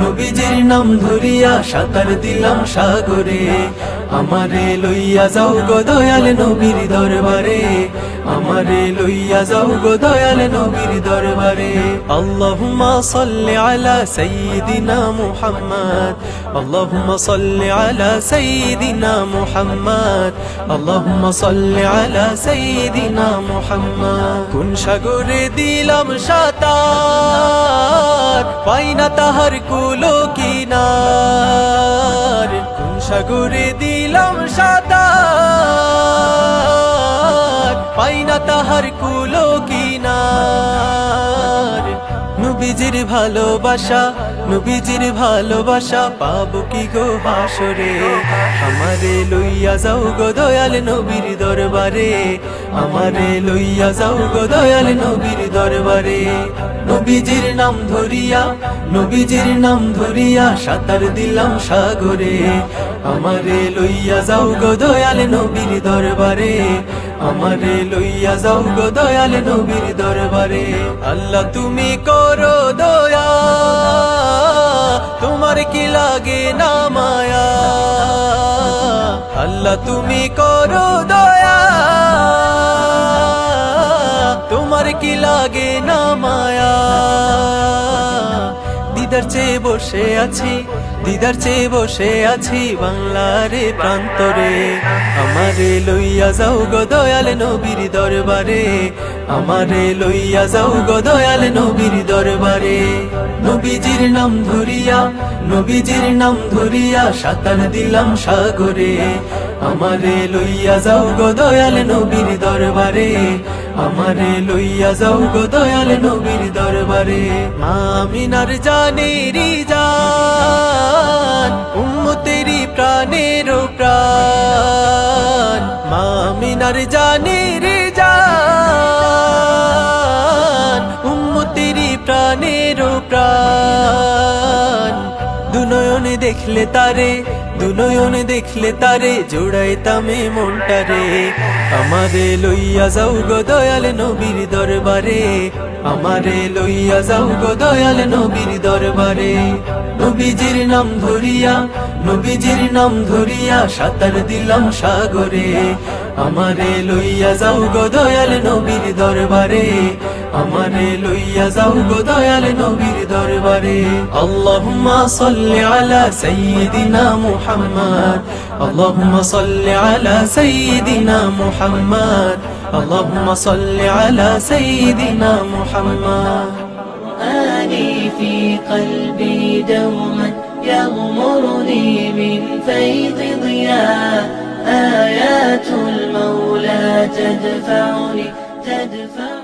নবীজির নাম ধরিয়া সাঁতার দিলাম সাগরে। আমারে লইয়া যাও গো দয়াল নবীর দরবারে। আমারে লইয়া যাও গো দয়াল নবীর দরবারে। আল্লাহুম্মা সাল্লি আলা সাইয়্যিদিনা মুহাম্মদ। আল্লাহুম্মা সাল্লি আলা সাইয়্যিদিনা মুহাম্মদ। আল্লাহুম্মা সাল্লি আলা সাইয়্যিদিনা মুহাম্মদ। কোন সাগরে দিলাম সাতার? পাই না তাহার কুলো কিনার। কোন সাগরে দিলাম সাতার পাই না তাহার কুলো কিনার। নবীজির ভালোবাসা নবীজির ভালোবাসা পাবো কি গো হাসরে? আমারে লইয়া যাও গো দয়াল নবীর দরবারে। আমারে লইয়া যাও গো দয়াল নবীর দরবারে। নবীজির নাম ধরিয়া, নবীজির নাম ধরিয়া সাঁতার দিলাম সাগরে। আমারে লইয়া যাও গো দয়াল নবীর দরবারে। আমারে লইয়া যাও গো দয়াল নবীর দরবারে। আল্লাহ তুমি করো দয়া। তুমি করো দয়া। তোমার কি লাগে না মায়া? দিদার চেয়ে বসে আছি, দিদার চেয়ে বসে আছি বাংলার প্রান্তরে। আমারে লইয়া যাও গো দয়াল নবীর দরবারে। আমারে লইয়া যাও গো দয়াল নবীর দরবারে। নবীজির নাম ধরিয়া, নবীজির নাম ধরিয়া সাঁতার দিলাম সাগরে। আমারে লইয়া যাও গো দয়াল নবীর দরবারে। আমারে লইয়া যাও গো দয়াল নবীর দরবারে। মামিনার জানেরি জান, উম্মতেরি প্রাণের প্রাণ। মামিনার জানেরি জান, উম্মতেরি প্রাণের প্রাণ। দেখলে তারে দুনয়নে দেখলে তারে, জোড়াইতামে মনটারে। আমারে লইয়া যাও গো দয়াল নবীর দরবারে, আমারে লইয়া যাও গো দয়াল নবীর দরবারে। নবীজির নাম ধরিয়া, নবীজির নাম ধরিয়া সাঁতার দিলাম সাগরে। আমারে লইয়া যাও গো দয়াল নবীর দরবারে আমারে লইয়া যাও গো দয়াল নবীর দরবারে আল্লাহুম্মা সাল্লি আলা সাইয়্যিদিনা মুহাম্মদ আল্লাহুম্মা সাল্লি আলা সাইয়্যিদিনা মুহাম্মদ আল্লাহুম্মা সাল্লি আলা সাইয়্যিদিনা মুহাম্মদ أني في قلبي دوما يغمرني من فيض ضياء آيات المولى تدفعني تدفعني